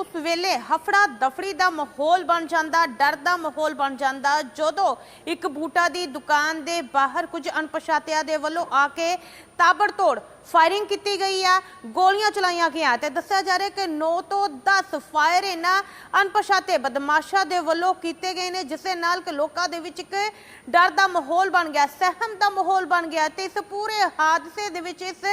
ਉਸ ਵੇਲੇ ਹਫੜਾ ਦਫੜੀ ਦਾ ਮਾਹੌਲ ਬਣ ਜਾਂਦਾ, ਡਰ ਦਾ ਮਾਹੌਲ ਬਣ ਜਾਂਦਾ। ਜਦੋਂ ਇੱਕ ਬੂਟਾ ਦੀ ਦੁਕਾਨ ਦੇ ਬਾਹਰ ਕੁਝ ਅਣਪਛਾਤਿਆਂ ਦੇ ਵੱਲੋਂ ਆ ਕੇ ਤਾਬੜਤੋੜ ਫਾਇਰਿੰਗ ਕੀਤੀ ਗਈ ਆ, ਗੋਲੀਆਂ ਚਲਾਈਆਂ ਗਈਆਂ ਤੇ ਦੱਸਿਆ ਜਾ ਰਿਹਾ ਕਿ 9 ਤੋਂ 10 ਫਾਇਰ ਇਹਨਾਂ ਅਣਪਛਾਤੇ ਬਦਮਾਸ਼ਾਂ ਦੇ ਵੱਲੋਂ ਕੀਤੇ ਗਏ ਨੇ, ਜਿਸ ਦੇ ਨਾਲ ਕਿ ਲੋਕਾਂ ਦੇ ਵਿੱਚ ਇੱਕ ਡਰ ਦਾ ਮਾਹੌਲ ਬਣ ਗਿਆ, ਸਹਿਮ ਦਾ ਮਾਹੌਲ ਬਣ ਗਿਆ ਤੇ ਇਸ ਪੂਰੇ ਹਾਦਸੇ ਦੇ ਵਿੱਚ ਇਸ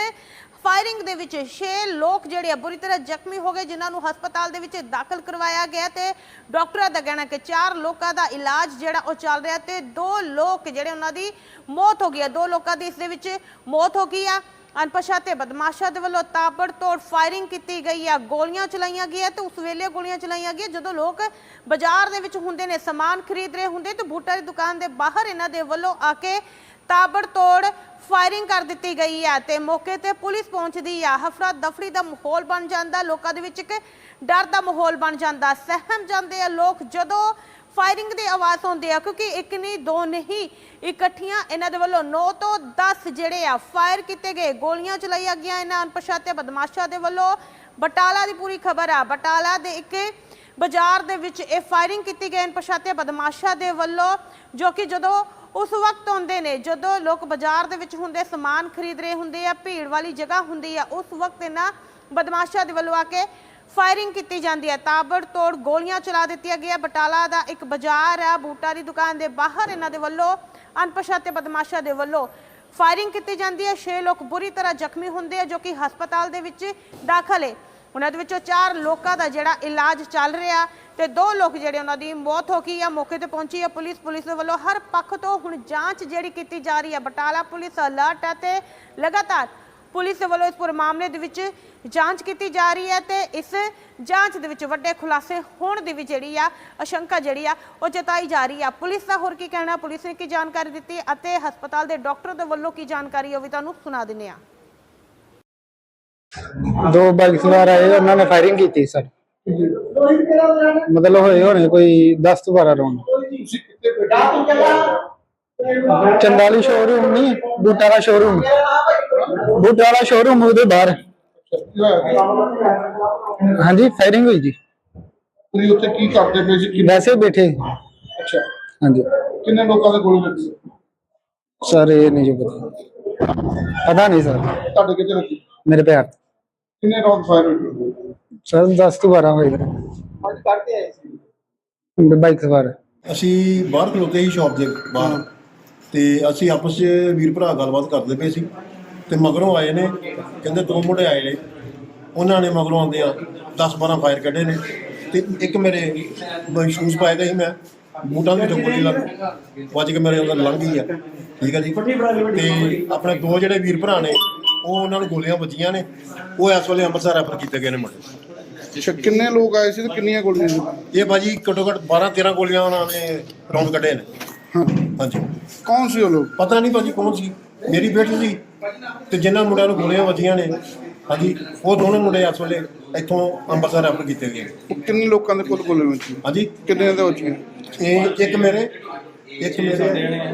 ਫਾਇਰਿੰਗ ਦੇ ਵਿੱਚ 6 ਲੋਕ ਜਿਹੜੇ ਆ ਬੁਰੀ ਤਰ੍ਹਾਂ ਜ਼ਖਮੀ ਹੋ ਗਏ, ਜਿਨ੍ਹਾਂ ਨੂੰ ਹਸਪਤਾਲ ਦੇ ਵਿੱਚ ਦਾਖਲ ਕਰਵਾਇਆ ਗਿਆ ਤੇ ਡਾਕਟਰਾਂ ਦਾ ਕਹਿਣਾ ਕਿ 4 ਲੋਕਾਂ ਦਾ ਇਲਾਜ ਜਿਹੜਾ ਉਹ ਚੱਲ ਰਿਹਾ ਤੇ 2 ਲੋਕ ਜਿਹੜੇ ਉਹਨਾਂ ਦੀ ਮੌਤ ਹੋ ਗਈ ਹੈ 2 ਲੋਕਾਂ ਦੀ ਇਸ ਦੇ ਵਿੱਚ ਮੌਤ ਹੋ ਗਈ ਆ। ਅਣਪਛਾਤੇ ਬਦਮਾਸ਼ਾਂ ਦੇ ਵੱਲੋਂ ਤਾਬੜਤੋੜ ਫਾਇਰਿੰਗ ਕੀਤੀ ਗਈ ਆ, ਗੋਲੀਆਂ ਚਲਾਈਆਂ ਗਈਆਂ ਤੇ ਉਸ ਵੇਲੇ ਗੋਲੀਆਂ ਚਲਾਈਆਂ ਗਈਆਂ, ਜਦੋਂ ਲੋਕ ਬਾਜ਼ਾਰ ਦੇ ਵਿੱਚ ਹੁੰਦੇ ਨੇ, ਸਮਾਨ ਖਰੀਦ ਰਹੇ ਹੁੰਦੇ ਤੇ ਬੂਟਾ ਦੀ ਦੁਕਾਨ ਦੇ ਬਾਹਰ ਇਹਨਾਂ ਦੇ ਵੱਲੋਂ ਆ ਕੇ ਤਾਬੜਤੋੜ ਫਾਇਰਿੰਗ ਕਰ ਦਿੱਤੀ ਗਈ ਹੈ ਤੇ ਮੌਕੇ ਤੇ ਪੁਲਿਸ ਪਹੁੰਚਦੀ ਆ। ਹਫੜਾ ਦਫੜੀ ਦਾ ਮਾਹੌਲ ਬਣ ਜਾਂਦਾ, ਲੋਕਾਂ ਦੇ ਵਿੱਚ ਇੱਕ ਡਰ ਦਾ ਮਾਹੌਲ ਬਣ ਜਾਂਦਾ। ਸਹਿਮ ਜਾਂਦੇ ਆ ਲੋਕ ਜਦੋਂ ਫਾਇਰਿੰਗ ਦੀ ਆਵਾਜ਼ ਸੁਣਦੇ ਆ, ਕਿਉਂਕਿ ਇੱਕ ਨਹੀਂ, ਦੋ ਨਹੀਂ, ਇਕੱਠੀਆਂ ਇਹਨਾਂ ਦੇ ਵੱਲੋਂ 9 ਤੋਂ 10 ਜਿਹੜੇ ਆ ਫਾਇਰ ਕੀਤੇ ਗਏ। ਗੋਲੀਆਂ ਚਲਾਈਆਂ ਗਈਆਂ ਇਹਨਾਂ ਅਣਪਛਾਤੇ ਬਦਮਾਸ਼ਾਂ ਦੇ ਵੱਲੋਂ। ਬਟਾਲਾ ਦੀ ਪੂਰੀ ਖਬਰ ਆ। ਬਟਾਲਾ ਦੇ ਇੱਕ ਬਾਜ਼ਾਰ ਦੇ ਵਿੱਚ ਇਹ ਫਾਇਰਿੰਗ ਕੀਤੀ ਗਈ ਅਣਪਛਾਤੇ ਬਦਮਾਸ਼ਾਂ ਦੇ ਵੱਲੋਂ, ਜੋ ਕਿ ਜਦੋਂ ਉਸ ਵਕਤ ਆਉਂਦੇ ਨੇ, ਜਦੋਂ ਲੋਕ ਬਾਜ਼ਾਰ ਦੇ ਵਿੱਚ ਹੁੰਦੇ, ਸਮਾਨ ਖਰੀਦ ਰਹੇ ਹੁੰਦੇ ਆ, ਭੀੜ ਵਾਲੀ ਜਗ੍ਹਾ ਹੁੰਦੀ ਆ, ਉਸ ਵਕਤ ਇਹਨਾਂ ਬਦਮਾਸ਼ਾਂ ਦੇ ਵੱਲੋਂ ਆ ਕੇ ਫਾਇਰਿੰਗ ਕੀਤੀ ਜਾਂਦੀ ਹੈ ਤਾਬੜ ਤੋੜ ਗੋਲੀਆਂ ਚਲਾ ਦਿੱਤੀਆਂ ਗਈਆਂ। ਬਟਾਲਾ ਦਾ ਇੱਕ ਬਾਜ਼ਾਰ ਆ, ਬੂਟਾ ਦੀ ਦੁਕਾਨ ਦੇ ਬਾਹਰ ਇਹਨਾਂ ਦੇ ਵੱਲੋਂ, ਅਣਪਛਾਤੇ ਬਦਮਾਸ਼ਾਂ ਦੇ ਵੱਲੋਂ ਫਾਇਰਿੰਗ ਕੀਤੀ ਜਾਂਦੀ ਹੈ 6 ਲੋਕ ਬੁਰੀ ਤਰ੍ਹਾਂ ਜ਼ਖਮੀ ਹੁੰਦੇ ਆ, ਜੋ ਕਿ ਹਸਪਤਾਲ ਦੇ ਵਿੱਚ ਦਾਖਲ ਹੈ ਉਹਨਾਂ ਦੇ ਵਿੱਚੋਂ ਚਾਰ ਲੋਕਾਂ ਦਾ ਜਿਹੜਾ ਇਲਾਜ ਚੱਲ ਰਿਹਾ ਤੇ ਦੋ ਲੋਕ ਜਿਹੜੇ ਉਹਨਾਂ ਦੀ ਮੌਤ ਹੋ ਗਈ ਆ, ਮੌਕੇ ਤੇ ਪਹੁੰਚੀ ਆ ਪੁਲਿਸ ਪੁਲਿਸ ਦੇ ਵੱਲੋਂ ਹਰ ਪੱਖ ਤੋਂ ਹੁਣ ਜਾਂਚ ਜਿਹੜੀ ਕੀਤੀ ਜਾ ਰਹੀ ਹੈ ਬਟਾਲਾ ਪੁਲਿਸ ਅਲਰਟ ਹੈ ਤੇ ਲਗਾਤਾਰ ਪੁਲਿਸ ਦੇ ਵੱਲੋਂ ਇਸ ਪੂਰੇ ਮਾਮਲੇ ਦੇ ਵਿੱਚ ਜਾਂਚ ਕੀਤੀ ਜਾ ਰਹੀ ਹੈ ਤੇ ਇਸ ਜਾਂਚ ਦੇ ਵਿੱਚ ਵੱਡੇ ਖੁਲਾਸੇ ਹੋਣ ਦੀ ਵੀ ਜਿਹੜੀ ਆ, ਆਸ਼ੰਕਾ ਜਿਹੜੀ ਆ, ਉਹ ਜਤਾਈ ਜਾ ਰਹੀ ਆ। ਪੁਲਿਸ ਦਾ ਹੋਰ ਕੀ ਕਹਿਣਾ, ਪੁਲਿਸ ਨੇ ਕੀ ਜਾਣਕਾਰੀ ਦਿੱਤੀ ਅਤੇ ਹਸਪਤਾਲ ਦੇ ਡਾਕਟਰ ਦੇ ਵੱਲੋਂ ਕੀ ਜਾਣਕਾਰੀ ਉਹ ਵੀ ਤੁਹਾਨੂੰ ਸੁਣਾ ਦਿੰਨੇ ਆ ਦੋ ਬਾਈਕ ਸਵਾਰ ਆਏ ਉਹਨਾਂ ਨੇ ਫਾਇਰਿੰਗ ਕੀਤੀ ਸਰ। ਮਤਲਬ ਹੋਏ ਹੋਣੇ ਕੋਈ 10 ਤੋਂ 12 ਰਾਉਂਡ ਚੰਦਾਲੀ ਸ਼ੋਰੂਮ ਨਹੀਂ ਬੂਟਾ ਦਾ ਸ਼ੋਰੂਮ ਬੂਟਾ ਦਾ ਸ਼ੋਰੂਮ ਉਹਦੇ ਬਾਹਰ। ਹਾਂਜੀ ਫਾਇਰਿੰਗ ਹੋਈ ਜੀ। ਤੁਸੀਂ ਉੱਥੇ ਕੀ ਕਰਦੇ ਪਏ ਸੀ? ਕਿੰਨੇ ਵੈਸੇ ਬੈਠੇ। ਅੱਛਾ। ਹਾਂਜੀ। ਕਿੰਨੇ ਲੋਕਾਂ ਦੇ ਗੋਲੀ ਲੱਗੀ ਸਰ ਇਹ ਨਹੀਂ ਜੋ ਪਤਾ। ਪਤਾ ਨਹੀਂ ਸਰ। ਤੁਹਾਡੇ ਕਿੱਥੇ ਲੱਗੀ? ਮੇਰੇ ਪੈਰ ਕਿੰਨੇ ਰੌਂਡ ਫਾਇਰ ਹੋਏ ਸਰ 10 ਤੋਂ 12 ਹੋਏ ਅੱਜ ਕਰਦੇ ਆਏ ਸੀ। ਬਾਈਕ ਸਵਾਰ। ਅਸੀਂ ਬਾਹਰ ਖਲੋਤੇ ਸੀ ਸ਼ਾਪ ਦੇ ਬਾਹਰ। ਤੇ ਅਸੀਂ ਆਪਸ 'ਚ ਵੀਰ ਭਰਾ ਗੱਲਬਾਤ ਕਰਦੇ ਪਏ ਸੀ। ਤੇ ਮਗਰੋਂ ਆਏ ਨੇ। ਕਹਿੰਦੇ ਦੋ ਮੁੰਡੇ ਆਏ ਨੇ। ਉਹਨਾਂ ਨੇ ਮਗਰੋਂ ਆਉਂਦੇ ਆ 10 12 ਫਾਇਰ ਕੱਢੇ ਨੇ। ਤੇ ਇੱਕ ਮੇਰੇ ਸ਼ੂਜ਼ ਪਾਏ ਗਏ ਸੀ ਮੈਂ। ਬੂਟਾਂ ਦੇ ਵਿੱਚੋਂ ਗੋਲੀ ਲੱਗ ਵੱਜ ਕੇ ਮੇਰੇ ਅੰਦਰ ਲੰਘ ਗਈ ਆ। ਠੀਕ ਹੈ ਜੀ? ਤੇ ਆਪਣੇ ਦੋ ਜਿਹੜੇ ਵੀਰ ਭਰਾ ਨੇ ਉਹ ਉਹਨਾਂ ਨੂੰ ਗੋਲੀਆਂ ਵੱਜੀਆਂ ਨੇ। ਉਹ ਇਸ ਵੇਲੇ ਅੰਮ੍ਰਿਤਸਰ ਰੈਫਰ ਕੀਤੇ ਗਏ ਨੇ ਮੁੰਡੇ। ਅੱਛਾ ਕਿੰਨੇ ਲੋਕ ਆਏ ਸੀ ਤੇ ਕਿੰਨੀਆਂ ਗੋਲੀਆਂ ਸੀ? ਇਹ ਬਾਜੀ ਘੱਟੋ ਘੱਟ 12 13 ਗੋਲੀਆਂ ਉਹਨਾਂ ਨੇ ਰੌਂਡ ਕੱਢੇ ਨੇ। ਹਾਂ। ਹਾਂਜੀ। ਕੌਣ ਸੀ ਉਹ ਲੋਕ? ਪਤਾ ਨਹੀਂ ਭਾਜੀ ਕੌਣ ਸੀ। ਮੇਰੀ ਬੇਟੀ ਸੀ ਤੇ ਜਿਨ੍ਹਾਂ ਮੁੰਡਿਆਂ ਨੂੰ ਗੋਲੀਆਂ ਵੱਜੀਆਂ ਨੇ ਹਾਂਜੀ ਉਹ ਦੋਨੋਂ ਮੁੰਡੇ ਇਸ ਵੇਲੇ ਇੱਥੋਂ ਅੰਮ੍ਰਿਤਸਰ ਰੈਫਰ ਕੀਤੇ ਗਏ ਉਹ ਕਿੰਨੇ ਲੋਕਾਂ ਦੇ ਕੋਲ ਗੋਲੀਆਂ ਸੀ ਹਾਂਜੀ। ਕਿੰਨੇ ਦੇ ਬੱਚੀਆਂ ਇਹ ਇੱਕ ਮੇਰੇ ਇੱਕ ਮੇਰੇ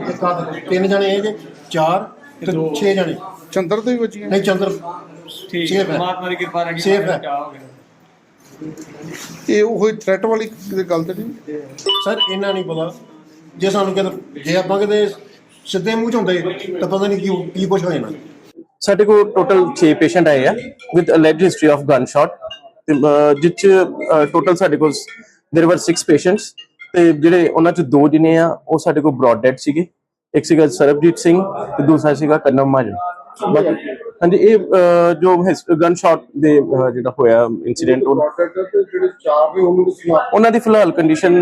ਇੱਕ ਆਹ ਦੇਖੋ, ਤਿੰਨ ਜਣੇ ਇਹ ਜੇ ਚਾਰ ਤੇ ਛੇ ਜਣੇ। ਚੰਦਰ ਦੇ ਵੀ ਬੱਚੀਆਂ ਨਹੀਂ ਚੰਦਰ ਠੀਕ ਸੇਫ ਹੈ ਪਰਮਾਤਮਾ ਦੀ ਕਿਰਪਾ ਰਹੀ Safe ਹੈ। ਬਚਾਅ ਹੋ ਗਿਆ ਇਹ ਉਹ ਥ੍ਰੈਟ ਵਾਲੀ ਕਿਤੇ ਗੱਲ ਤੇ ਨਹੀਂ ਸਰ ਇਹਨਾਂ ਨਹੀਂ ਪਤਾ ਜੇ ਸਾਨੂੰ ਕਿਤੇ ਜੇ ਆਪਾਂ ਕਿਤੇ ਸਿੱਧੇ ਮੂੰਹ ਚ ਹੁੰਦੇ ਤਾਂ ਪਤਾ ਨਹੀਂ ਕੀ ਕੀ ਕੁਝ ਹੋ ਜਾਣਾ ਸਾਡੇ ਕੋਲ ਟੋਟਲ 6 ਪੇਸ਼ੈਂਟ ਆਏ ਆ with alleged history of gun shot ਜਿਸ ਚ ਟੋਟਲ ਸਾਡੇ ਕੋਲ देयर वर 6 ਪੇਸ਼ੈਂਟਸ ਤੇ ਜਿਹੜੇ ਉਹਨਾਂ ਚ ਦੋ ਜਿਨੇ ਆ ਉਹ ਸਾਡੇ ਕੋਲ ਬ੍ਰੌਡ ਡੈਡ ਸੀਗੇ ਇੱਕ ਸੀਗਾ ਸਰਬਜੀਤ ਸਿੰਘ ਤੇ ਦੂਸਰਾ ਸੀਗਾ ਕਰਨਮ ਮਾਜਨ ਬਾਕੀ ਹਾਂਜੀ ਇਹ ਅਹ, ਜੋ ਗਨ ਸ਼ਾਟ ਦੇ ਅਹ, ਜਿਹੜਾ ਹੋਇਆ ਇਨਸੀਡੈਂਟ ਜਿਹੜੇ ਚਾਰ ਨੇ ਉਹਨਾਂ ਦੇ ਉਹਨਾਂ ਦੀ ਫਿਲਹਾਲ ਕੰਡੀਸ਼ਨ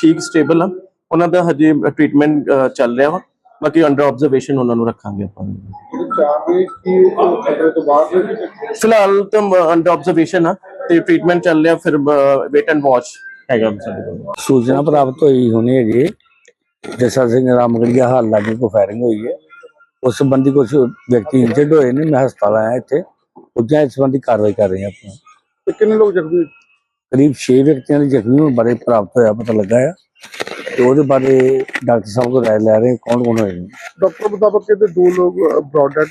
ਠੀਕ ਸਟੇਬਲ ਆ। ਉਹਨਾਂ ਦਾ ਹਜੇ ਟ੍ਰੀਟਮੈਂਟ ਚੱਲ ਰਿਹਾ ਵਾ। ਬਾਕੀ ਅੰਡਰ ਆਬਜ਼ਰਵੇਸ਼ਨ ਉਹਨਾਂ ਨੂੰ ਰੱਖਾਂਗੇ ਆਪਾਂ। ਜਿਹੜੇ ਚਾਰ ਨੇ ਕੀ ਉਹ ਖਤਰੇ ਤੋਂ ਬਾਹਰ ਨੇ ਫਿਲਹਾਲ ਤਾਂ ਅੰਡਰ ਆਬਜ਼ਰਵੇਸ਼ਨ ਆ ਤੇ ਟ੍ਰੀਟਮੈਂਟ ਚੱਲ ਰਿਹਾ ਫਿਰ ਵੇਟ ਐਂਡ ਵਾਚ ਹੈਗਾ ਸਾਡੇ ਕੋਲ। ਸੂਚਨਾ ਪ੍ਰਾਪਤ ਹੋਈ ਹੋਣੀ ਹੈਗੀ। ਜਸਾ ਸਿੰਘ ਰਾਮਗੜੀਆ ਹਾਲ ਲਾਗੇ ਕੋ ਫਾਇਰਿੰਗ ਹੋਈ ਹੈ। ਉਸ ਸੰਬੰਧੀ ਕੁਝ ਵਿਅਕਤੀ ਇੰਜਰਡ ਹੋਏ ਨੇ ਮੈਂ ਹਸਪਤਾਲ ਆਇਆ ਇੱਥੇ। ਉੱਜਾਂ ਇਸ ਸੰਬੰਧੀ ਕਾਰਵਾਈ ਕਰ ਰਹੇ ਹਾਂ ਆਪਾਂ। ਤੇ ਕਿੰਨੇ ਲੋਕ ਜ਼ਖਮੀ ਕਰੀਬ 6 ਵਿਅਕਤੀਆਂ ਦੇ ਜ਼ਖਮੀ ਹੋਣ ਬਾਰੇ ਪ੍ਰਾਪਤ ਹੋਇਆ ਪਤਾ ਲੱਗਾ ਹੈ ਤੇ ਉਹਦੇ ਬਾਰੇ ਡਾਕਟਰ ਸਾਹਿਬ ਕੋਲ ਰਾਏ ਲੈ ਰਹੇ ਕੌਣ ਕੌਣ ਹੋਏ ਨੇ। ਡਾਕਟਰ ਮੁਤਾਬਕ ਕਹਿੰਦੇ ਦੋ ਲੋਕ ਬ੍ਰੌਡਡ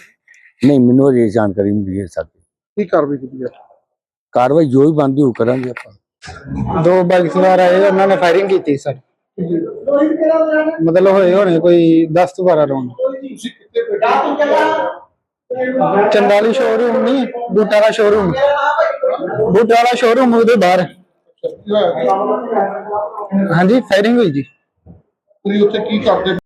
ਨਹੀਂ ਮੈਨੂੰ ਅਜੇ ਜਾਣਕਾਰੀ ਮਿਲੀ ਹੈ ਸਾਡੀ ਕੀ ਕਾਰਵਾਈ ਕੀਤੀ ਹੈ? ਕਾਰਵਾਈ ਜੋ ਵੀ ਬਣਦੀ ਉਹ ਕਰਾਂਗੇ ਆਪਾਂ। ਦੋ ਬਾਈਕ ਸਵਾਰ ਆਏ ਉਹਨਾਂ ਨੇ ਫਾਇਰਿੰਗ ਕੀਤੀ ਸਰ ਮਤਲਬ ਹੋਏ ਹੋਣੇ ਕੋਈ 10 ਤੋਂ 12 ਰਾਉਂਡ ਚੰਦਾਲੀ ਸ਼ੋਰੂਮ ਨਹੀਂ ਬੂਟਾ ਦਾ ਸ਼ੋਰੂਮ ਬੂਟਾ ਵਾਲਾ ਸ਼ੋਰੂਮ ਉਹਦੇ ਬਾਹਰ। ਹਾਂਜੀ ਫਾਇਰਿੰਗ ਹੋਈ ਜੀ। ਤੁਸੀਂ ਉੱਥੇ ਕੀ ਕਰਦੇ?